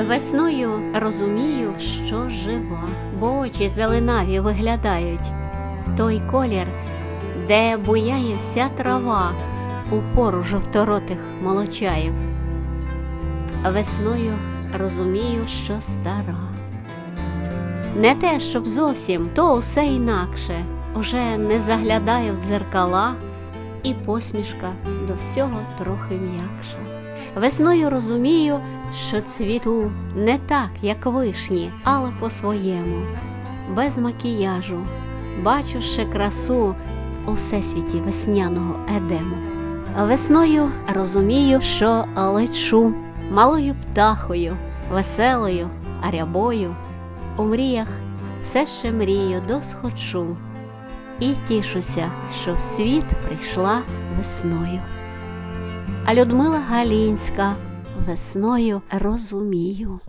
Весною розумію, що жива, бо очі зеленаві виглядають. Той колір, де буяє вся трава у пору жовторотих молочаїв. Весною розумію, що стара. Не те, щоб зовсім, то усе інакше. Уже не заглядаю в дзеркала, і посмішка до всього трохи м'якша. Весною розумію, що цвіту не так, як вишні, але по-своєму, без макіяжу, бачу ще красу у всесвіті весняного едему. Весною розумію, що лечу малою птахою, веселою, арябою. У мріях все ще мрію досхочу і тішуся, що в світ прийшла весною. А Людмила Галінська весною розумію.